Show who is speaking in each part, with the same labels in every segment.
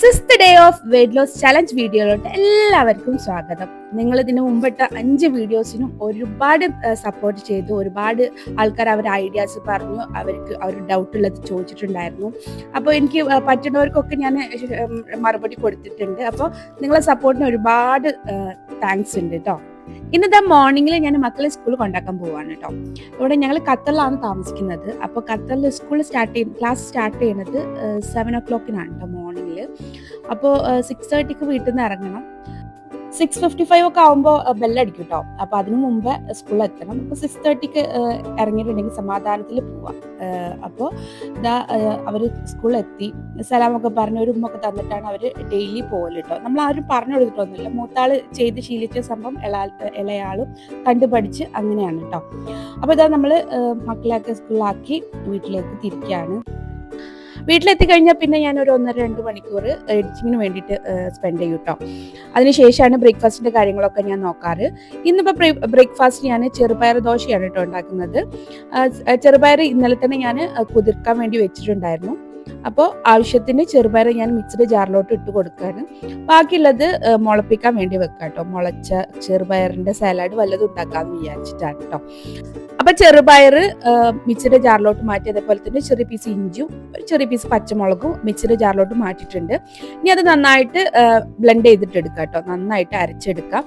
Speaker 1: Sixth day of weight loss challenge വീഡിയോയിലോട്ട് എല്ലാവർക്കും സ്വാഗതം. നിങ്ങൾ ഇതിനു മുമ്പിട്ട അഞ്ച് വീഡിയോസിനും ഒരുപാട് സപ്പോർട്ട് ചെയ്തു. ഒരുപാട് ആൾക്കാർ അവരുടെ ഐഡിയാസ് പറഞ്ഞു. അവർക്ക് അവർ ഡൗട്ട് ഉള്ളത് ചോദിച്ചിട്ടുണ്ടായിരുന്നു. അപ്പോൾ എനിക്ക് പറ്റുന്നവർക്കൊക്കെ ഞാൻ മറുപടി കൊടുത്തിട്ടുണ്ട്. അപ്പോൾ നിങ്ങളെ സപ്പോർട്ടിന് ഒരുപാട് താങ്ക്സ് ഉണ്ട് കേട്ടോ ഇന്നത്തെ മോർണിംഗിൽ ഞാൻ മക്കളെ സ്കൂളിൽ കൊണ്ടാക്കാൻ പോവാണ് കേട്ടോ ഇവിടെ ഞങ്ങൾ ഖത്തറിലാണ് താമസിക്കുന്നത്. അപ്പോൾ ഖത്തറിൽ സ്കൂൾ സ്റ്റാർട്ട് ചെയ്യുന്ന ക്ലാസ് സ്റ്റാർട്ട് ചെയ്യുന്നത് സെവൻ ഒ ക്ലോക്കിനാണ് കേട്ടോ മോർണിംഗിൽ അപ്പോൾ സിക്സ് തേർട്ടിക്ക് വീട്ടിൽ നിന്ന് ഇറങ്ങണം സിക്സ് ഫിഫ്റ്റി ഫൈവ് ഒക്കെ ആകുമ്പോൾ ബെല്ലടിക്കും കേട്ടോ അപ്പോൾ അതിനു മുമ്പ് സ്കൂളിൽ എത്തണം. അപ്പോൾ സിക്സ് തേർട്ടിക്ക് ഇറങ്ങിയിട്ടുണ്ടെങ്കിൽ സമാധാനത്തിൽ പോവാം. അപ്പോൾ ഇതാ അവർ സ്കൂളിൽ എത്തി. സലാമൊക്കെ പറഞ്ഞ് ഒരു ഉമ്മൊക്കെ തന്നിട്ടാണ് അവർ ഡെയിലി പോകൽ കേട്ടോ നമ്മൾ ആരും പറഞ്ഞു കൊടുത്തിട്ടൊന്നുമില്ല. മൂത്താൾ ചെയ്ത് ശീലിച്ച സംഭവം ഇള ഇളയാളും കണ്ടുപഠിച്ച് അങ്ങനെയാണ് കേട്ടോ അപ്പോൾ ഇതാ നമ്മൾ മക്കളെയൊക്കെ സ്കൂളിലാക്കി വീട്ടിലേക്ക് തിരിക്കുകയാണ് വീട്ടിലെത്തി കഴിഞ്ഞാൽ പിന്നെ ഞാൻ ഒരു ഒന്നര രണ്ട് മണിക്കൂർ എഡിറ്റിങ്ങിന് വേണ്ടിയിട്ട് സ്പെൻഡ് ചെയ്യും കേട്ടോ അതിനുശേഷമാണ് ബ്രേക്ക്ഫാസ്റ്റിന്റെ കാര്യങ്ങളൊക്കെ ഞാൻ നോക്കാറ്. ഇന്നിപ്പോൾ ബ്രേക്ക്ഫാസ്റ്റ് ഞാൻ ചെറുപയർ ദോശയാണ് കേട്ടോ ഉണ്ടാക്കുന്നത്. ചെറുപയർ ഇന്നലെ തന്നെ ഞാൻ കുതിർക്കാൻ വേണ്ടി വെച്ചിട്ടുണ്ടായിരുന്നു. അപ്പോൾ ആവശ്യത്തിന് ചെറുപയർ ഞാൻ മിക്സഡ് ജാറിലോട്ട് ഇട്ട് കൊടുക്കാണ് ബാക്കിയുള്ളത് മുളപ്പിക്കാൻ വേണ്ടി വെക്കാം കേട്ടോ. മുളച്ച ചെറുപയറിന്റെ സാലഡ് വല്ലതും ഉണ്ടാക്കാമെന്ന് വിചാരിച്ചിട്ടാണ് കേട്ടോ. അപ്പൊ ചെറുപയർ മിക്സഡ് ജാറിലോട്ട് മാറ്റി അതേപോലെ തന്നെ ചെറിയ പീസ് ഇഞ്ചും ഒരു ചെറിയ പീസ് പച്ചമുളകും മിക്സഡ് ജാറിലോട്ട് മാറ്റിയിട്ടുണ്ട്. ഇനി അത് നന്നായിട്ട് ബ്ലെൻഡ് ചെയ്തിട്ട് എടുക്കാം കേട്ടോ. നന്നായിട്ട് അരച്ചെടുക്കാം.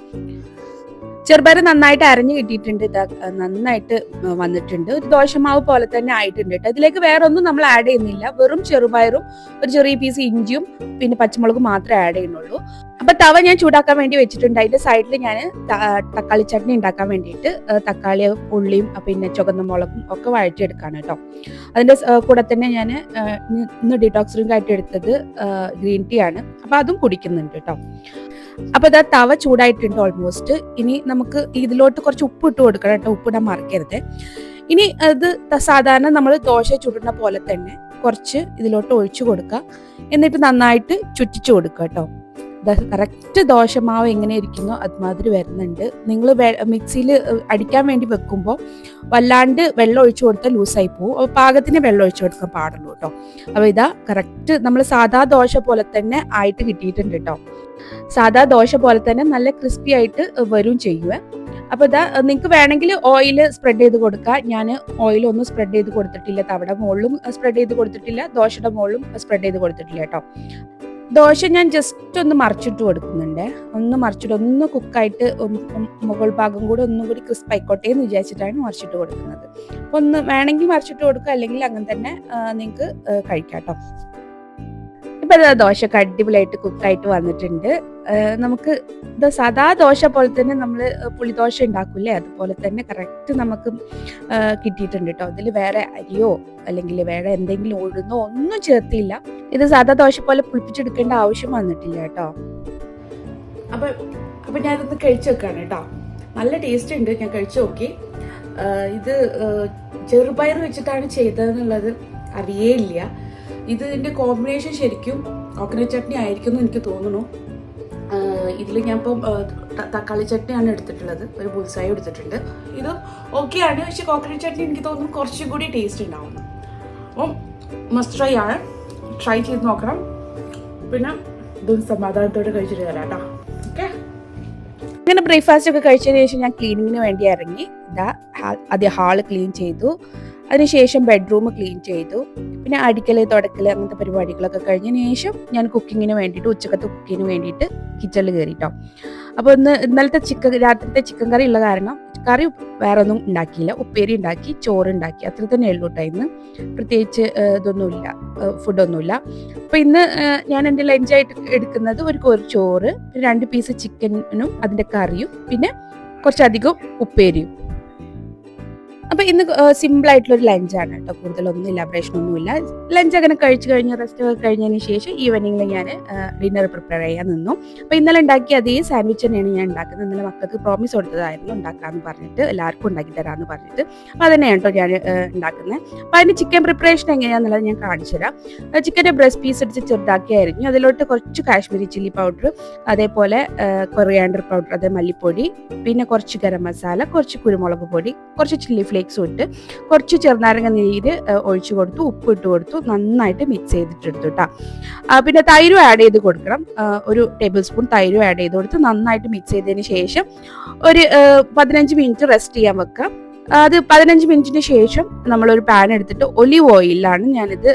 Speaker 1: ചെറുപയർ നന്നായിട്ട് അരഞ്ഞു കിട്ടിയിട്ടുണ്ട്. ഇതാ നന്നായിട്ട് വന്നിട്ടുണ്ട്. ഒരു ദോശമാവ് പോലെ തന്നെ ആയിട്ടുണ്ട് കേട്ടോ. ഇതിലേക്ക് വേറെ ഒന്നും നമ്മൾ ആഡ് ചെയ്യുന്നില്ല. വെറും ചെറുപയറും ഒരു ചെറിയ പീസ് ഇഞ്ചിയും പിന്നെ പച്ചമുളകും മാത്രമേ ആഡ് ചെയ്യുന്നുള്ളൂ. അപ്പൊ തവ ഞാൻ ചൂടാക്കാൻ വേണ്ടി വെച്ചിട്ടുണ്ട്. അതിന്റെ സൈഡിൽ ഞാൻ തക്കാളി ചട്നി ഉണ്ടാക്കാൻ വേണ്ടിയിട്ട് തക്കാളി ഉള്ളിയും പിന്നെ ചുവന്ന മുളകും ഒക്കെ വഴറ്റിയെടുക്കാണ് കേട്ടോ. അതിന്റെ കൂടെ തന്നെ ഞാൻ ഇന്ന് ഡീടോക്സ് ഡ്രിങ്ക് ആയിട്ട് എടുത്തത് ഗ്രീൻ ടീ ആണ്. അപ്പൊ അതും കുടിക്കുന്നുണ്ട് കേട്ടോ. അപ്പൊ ഇതാ തവ ചൂടായിട്ടുണ്ട് ഓൾമോസ്റ്റ് ഇനി നമുക്ക് ഇതിലോട്ട് കുറച്ച് ഉപ്പ് ഇട്ട് കൊടുക്കണം കേട്ടോ. ഉപ്പിടാൻ മറക്കരുത്. ഇനി അത് സാധാരണ നമ്മൾ ദോശ ചുടുന്ന പോലെ തന്നെ കുറച്ച് ഇതിലോട്ട് ഒഴിച്ചു കൊടുക്കുക. എന്നിട്ട് നന്നായിട്ട് ചുറ്റിച്ചു കൊടുക്കുക കേട്ടോ. കറക്റ്റ് ദോശമാവ് എങ്ങനെ ഇരിക്കുന്നോ അതുമാതിരി വരുന്നുണ്ട്. നിങ്ങൾ മിക്സിയിൽ അടിക്കാൻ വേണ്ടി വെക്കുമ്പോൾ വല്ലാണ്ട് വെള്ളം ഒഴിച്ചു കൊടുത്താൽ ലൂസായി പോകും അപ്പോൾ പാകത്തിന് വെള്ളം ഒഴിച്ചു കൊടുക്കാൻ പാടുള്ളൂ കേട്ടോ അപ്പോൾ ഇതാ കറക്റ്റ് നമ്മൾ സാധാ ദോശ പോലെ തന്നെ ആയിട്ട് കിട്ടിയിട്ടുണ്ട് കേട്ടോ സാധാ ദോശ പോലെ തന്നെ നല്ല ക്രിസ്പി ആയിട്ട് വരും ചെയ്യുക അപ്പോൾ ഇതാ നിങ്ങൾക്ക് വേണമെങ്കിൽ ഓയിൽ സ്പ്രെഡ് ചെയ്ത് കൊടുക്കാം. ഞാൻ ഓയിൽ ഒന്നും സ്പ്രെഡ് ചെയ്ത് കൊടുത്തിട്ടില്ല. തവിടെ മുകളിലും സ്പ്രെഡ് ചെയ്ത് കൊടുത്തിട്ടില്ല. ദോശയുടെ മുകളിലും സ്പ്രെഡ് ചെയ്ത് കൊടുത്തിട്ടില്ല കേട്ടോ ദോശ ഞാൻ ജസ്റ്റ് ഒന്ന് മറിച്ചിട്ട് കൊടുക്കുന്നുണ്ട്. ഒന്ന് മറിച്ചിട്ട് ഒന്ന് കുക്കായിട്ട് മുകൾ ഭാഗം കൂടെ ഒന്നും കൂടി ക്രിസ്പ് ആയിക്കോട്ടെ എന്ന് വിചാരിച്ചിട്ടാണ് മറിച്ചിട്ട് കൊടുക്കുന്നത്. ഒന്ന് വേണമെങ്കിൽ മറിച്ചിട്ട് കൊടുക്കുക അല്ലെങ്കിൽ അങ്ങനെ തന്നെ നിങ്ങൾക്ക് കഴിക്കാം കേട്ടോ. ഇപ്പൊ ദോശ ദോശയൊക്കെ അടിപൊളിയായിട്ട് കുക്കായിട്ട് വന്നിട്ടുണ്ട്. നമുക്ക് ഇത് സാധാ ദോശ പോലെ തന്നെ നമ്മൾ പുളിദോശ ഉണ്ടാക്കൂലേ അതുപോലെ തന്നെ കറക്റ്റ് നമുക്ക് കിട്ടിയിട്ടുണ്ട് കേട്ടോ ഇതിൽ വേറെ അരിയോ അല്ലെങ്കിൽ വേറെ എന്തെങ്കിലും ഉഴുന്നോ ഒന്നും ചേർത്തില്ല ഇത് സാധാ ദോശ പോലെ പുളിപ്പിച്ചെടുക്കേണ്ട ആവശ്യം വന്നിട്ടില്ല കേട്ടോ അപ്പൊ അപ്പൊ ഞാനിത് കഴിച്ചു വെക്കാണ് കേട്ടോ നല്ല ടേസ്റ്റ് ഉണ്ട്. ഞാൻ കഴിച്ചു നോക്കി. ഇത് ചെറുപയർ വെച്ചിട്ടാണ് ചെയ്തതെന്നുള്ളത് അറിയേയില്ല ഇത് ഇതിന്റെ കോമ്പിനേഷൻ ശരിക്കും കോക്കനട്ട് ചട്നി ആയിരിക്കും എന്ന് എനിക്ക് തോന്നുന്നു. ഇതിൽ ഞാൻ ഇപ്പം തക്കാളി ചട്നിയാണ് എടുത്തിട്ടുള്ളത്. ഒരു ബുൾസായും എടുത്തിട്ടുണ്ട്. ഇത് ഓക്കെ ആണ്. പക്ഷെ കോക്കനട്ട് ചട്നി എനിക്ക് തോന്നുന്നു കുറച്ചും കൂടി ടേസ്റ്റ് ഉണ്ടാവും. അപ്പം മസ്റ്റ് ട്രൈ ആണ്. ട്രൈ ചെയ്ത് നോക്കണം. പിന്നെ ഇതും സമാധാനത്തോടെ കഴിച്ചിട്ട് തരാം കേട്ടോ. ഓക്കെ അങ്ങനെ ബ്രേക്ക്ഫാസ്റ്റ് ഒക്കെ കഴിച്ചതിന് ശേഷം ഞാൻ ക്ലീനിങ്ങിന് വേണ്ടി ഇറങ്ങി. ഇതാ ആദ്യം ഹാൾ ക്ലീൻ ചെയ്തു. അതിനുശേഷം ബെഡ്റൂം ക്ലീൻ ചെയ്തു. പിന്നെ അടിക്കൽ തുടക്കൽ അങ്ങനത്തെ പരിപാടികളൊക്കെ കഴിഞ്ഞതിന് ശേഷം ഞാൻ കുക്കിങ്ങിന് വേണ്ടിയിട്ട് ഉച്ചക്കത്തെ കുക്കിങ്ങിന് വേണ്ടിയിട്ട് കിച്ചണിൽ കയറിട്ടോ അപ്പോൾ ഇന്ന് ഇന്നലത്തെ ചിക്കൻ രാത്രിത്തെ ചിക്കൻ കറി ഉള്ള കാരണം കറി വേറെ ഒന്നും ഉണ്ടാക്കിയില്ല. ഉപ്പേരി ഉണ്ടാക്കി ചോറ് ഉണ്ടാക്കി. അത്ര തന്നെ ഉള്ളൂ കേട്ടോ ഇന്ന്. പ്രത്യേകിച്ച് ഇതൊന്നുമില്ല ഫുഡൊന്നുമില്ല അപ്പോൾ ഇന്ന് ഞാൻ എന്റെ ലഞ്ചായിട്ട് എടുക്കുന്നത് ഒരു കോരി ചോറ് രണ്ട് പീസ് ചിക്കനും അതിന്റെ കറിയും പിന്നെ കുറച്ചധികം ഉപ്പേരിയും. അപ്പൊ ഇന്ന് സിമ്പിൾ ആയിട്ടുള്ള ഒരു ലഞ്ചാണ് കേട്ടോ. കൂടുതലൊന്നും ഇലാബറേഷൻ ഒന്നുമില്ല. ലഞ്ച് അങ്ങനെ കഴിച്ചു കഴിഞ്ഞ് റെസ്റ്റ് ഒക്കെ കഴിഞ്ഞതിന് ശേഷം ഈവനിങ്ങിൽ ഞാൻ ഡിന്നർ പ്രിപ്പയർ ചെയ്യാൻ നിന്നു. അപ്പൊ ഇന്നലെ ഉണ്ടാക്കിയ അതേ സാൻഡ്വിച്ച് തന്നെയാണ് ഞാൻ ഉണ്ടാക്കുന്നത്. ഇന്നലെ മക്കൾക്ക് പ്രോമിസ് കൊടുത്തതായിരുന്നു ഉണ്ടാക്കാന്ന് പറഞ്ഞിട്ട് എല്ലാവർക്കും ഉണ്ടാക്കി തരാമെന്ന് പറഞ്ഞിട്ട്. അപ്പൊ അതന്നെയാണ് കേട്ടോ ഞാൻ ഉണ്ടാക്കുന്നത്. അപ്പൊ അതിന് ചിക്കൻ പ്രിപ്പറേഷൻ എങ്ങനെയാണെന്നുള്ളത് ഞാൻ കാണിച്ചു തരാം. ചിക്കന്റെ ബ്രസ്റ്റ് പീസ് എടുത്ത് ചെറുതാക്കി അരിഞ്ഞു അതിലോട്ട് കുറച്ച് കാശ്മീരി ചില്ലി പൗഡർ അതേപോലെ കൊറിയാണ്ടർ പൗഡർ അതേ മല്ലിപ്പൊടി പിന്നെ കുറച്ച് ഗരം മസാല കുറച്ച് കുരുമുളക് പൊടി കുറച്ച് ചില്ലി ഫ്ലേക്സും ഇട്ട് കുറച്ച് ചെറുനാരങ്ങ നീര് ഒഴിച്ചു കൊടുത്തു ഉപ്പ് ഇട്ട് കൊടുത്തു നന്നായിട്ട് മിക്സ് ചെയ്തിട്ടെടുത്തു കേട്ടോ പിന്നെ തൈരും ആഡ് ചെയ്ത് കൊടുക്കണം. ഒരു ടേബിൾ സ്പൂൺ തൈരും ആഡ് ചെയ്ത് കൊടുത്ത് നന്നായിട്ട് മിക്സ് ചെയ്തതിന് ശേഷം ഒരു പതിനഞ്ച് മിനിറ്റ് റെസ്റ്റ് ചെയ്യാൻ വെക്കാം. അത് പതിനഞ്ച് മിനിറ്റിന് ശേഷം നമ്മളൊരു പാൻ എടുത്തിട്ട് ഒലിവ് ഓയിലാണ് ഞാനിത്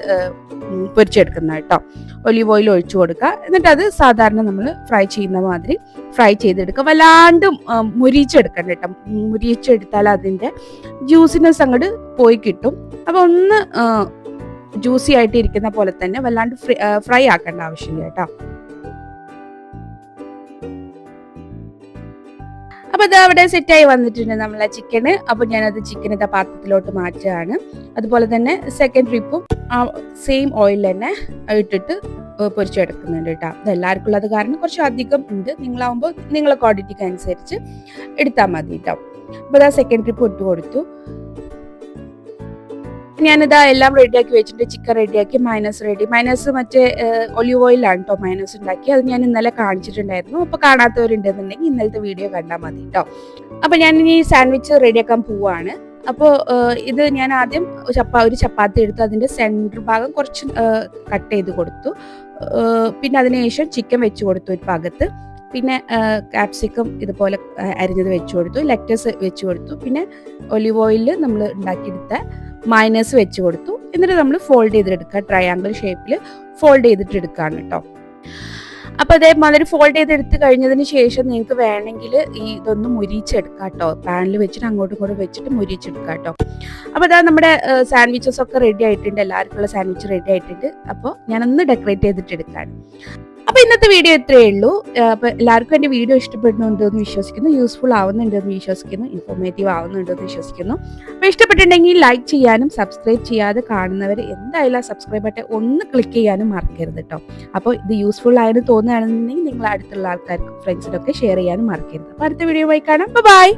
Speaker 1: പൊരിച്ചെടുക്കുന്നത് കേട്ടോ. ഒലിവ് ഓയിൽ ഒഴിച്ചു കൊടുക്കുക. എന്നിട്ട് അത് സാധാരണ നമ്മൾ ഫ്രൈ ചെയ്യുന്ന മാതിരി ഫ്രൈ ചെയ്തെടുക്കുക. വല്ലാണ്ട് മുരിച്ചെടുക്കണം കേട്ടോ. മുരിച്ചെടുത്താൽ അതിന്റെ ജ്യൂസിനെസ് അങ്ങോട്ട് പോയി കിട്ടും. അപ്പോൾ ഒന്ന് ജ്യൂസി ആയിട്ട് ഇരിക്കുന്ന പോലെ തന്നെ വല്ലാണ്ട് ഫ്രൈ ആക്കേണ്ട ആവശ്യമില്ല കേട്ടോ. അപ്പൊ അത് അവിടെ സെറ്റായി വന്നിട്ടുണ്ട് നമ്മളെ ചിക്കന് അപ്പൊ ഞാനത് ചിക്കൻ പാത്രത്തിലോട്ട് മാറ്റുകയാണ്. അതുപോലെ തന്നെ സെക്കൻഡ് ട്രിപ്പും ആ സെയിം ഓയിൽ തന്നെ ഇട്ടിട്ട് പൊരിച്ചെടുക്കുന്നുണ്ട് കേട്ടോ. അത് എല്ലാവർക്കും ഉള്ളത് കാരണം കുറച്ച് അധികം ഉണ്ട്. നിങ്ങളാവുമ്പോൾ നിങ്ങളെ ക്വാണ്ടിറ്റിക്ക് അനുസരിച്ച് എടുത്താൽ മതി കേട്ടോ. അപ്പൊ ആ സെക്കൻഡ് ട്രിപ്പ് ഇട്ട് കൊടുത്തു. ഞാനിതാ എല്ലാം റെഡിയാക്കി വെച്ചിട്ടുണ്ട്. ചിക്കൻ റെഡിയാക്കി മൈനസ് റെഡി മൈനസ് മറ്റേ ഒലിവ് ഓയിലാണ് കേട്ടോ മൈനസ് ഉണ്ടാക്കി. അത് ഞാൻ ഇന്നലെ കാണിച്ചിട്ടുണ്ടായിരുന്നു. അപ്പൊ കാണാത്തവരുണ്ടെന്നുണ്ടെങ്കിൽ ഇന്നലത്തെ വീഡിയോ കണ്ടാൽ മതി കേട്ടോ അപ്പൊ ഞാൻ ഇനി സാൻഡ്വിച്ച് റെഡിയാക്കാൻ പോവാണ്. അപ്പോൾ ഇത് ഞാൻ ആദ്യം ഒരു ചപ്പാത്തി എടുത്ത്. അതിന്റെ സെന്റർ ഭാഗം കുറച്ച് കട്ട് ചെയ്ത് കൊടുത്തു. പിന്നെ അതിനുശേഷം ചിക്കൻ വെച്ച് കൊടുത്തു ഒരു ഭാഗത്ത്. പിന്നെ കാപ്സിക്കം ഇതുപോലെ അരിഞ്ഞത് വെച്ച് കൊടുത്തു. ലെറ്റസ് വെച്ച് കൊടുത്തു. പിന്നെ ഒലിവ് ഓയിലിൽ നമ്മൾ ഉണ്ടാക്കിയെടുത്ത മൈനസ് വെച്ച് കൊടുത്തു. എന്നിട്ട് നമ്മൾ ഫോൾഡ് ചെയ്തെടുക്കുക. ട്രയാങ്കിൾ ഷേപ്പിൽ ഫോൾഡ് ചെയ്തിട്ട് എടുക്കുകയാണ് കേട്ടോ. അപ്പൊ അതേമാതിരി ഫോൾഡ് ചെയ്തെടുത്ത് കഴിഞ്ഞതിന് ശേഷം നിങ്ങൾക്ക് വേണമെങ്കിൽ ഈ ഇതൊന്ന് മുരിച്ചെടുക്കാം കേട്ടോ. പാനിൽ വെച്ചിട്ട് അങ്ങോട്ടും ഇങ്ങോട്ടും വെച്ചിട്ട് മുരിച്ചെടുക്കാം കേട്ടോ. അപ്പോൾ അതാ നമ്മുടെ സാൻഡ്വിച്ചസ് ഒക്കെ റെഡി ആയിട്ടുണ്ട്. എല്ലാവർക്കുള്ള സാൻഡ്വിച്ച് റെഡി ആയിട്ടുണ്ട്. അപ്പോൾ ഞാനൊന്ന് ഡെക്കറേറ്റ് ചെയ്തിട്ട് എടുക്കാണ് അപ്പൊ ഇന്നത്തെ വീഡിയോ ഇത്രയേ ഉള്ളൂ. അപ്പൊ എല്ലാവർക്കും എന്റെ വീഡിയോ ഇഷ്ടപ്പെടുന്നുണ്ട് എന്ന് വിശ്വസിക്കുന്നു. യൂസ്ഫുൾ ആവുന്നുണ്ട് എന്ന് വിശ്വസിക്കുന്നു. ഇൻഫോർമേറ്റീവ് ആവുന്നുണ്ട് എന്ന് വിശ്വസിക്കുന്നു. അപ്പൊ ഇഷ്ടപ്പെട്ടിട്ടുണ്ടെങ്കിൽ ലൈക്ക് ചെയ്യാനും സബ്സ്ക്രൈബ് ചെയ്യാതെ കാണുന്നവർ എന്തായാലും ആ സബ്സ്ക്രൈബ് ബട്ടൺ ഒന്ന് ക്ലിക്ക് ചെയ്യാനും മറക്കരുത് കേട്ടോ അപ്പോൾ ഇത് യൂസ്ഫുൾ ആയെന്ന് തോന്നുകയാണെന്നുണ്ടെങ്കിൽ നിങ്ങൾ അടുത്തുള്ള ആൾക്കാർക്ക് ഫ്രണ്ട്സിനൊക്കെ ഷെയർ ചെയ്യാനും മറക്കരുത്. അപ്പൊ അടുത്ത വീഡിയോ പോയി കാണാം. ബൈ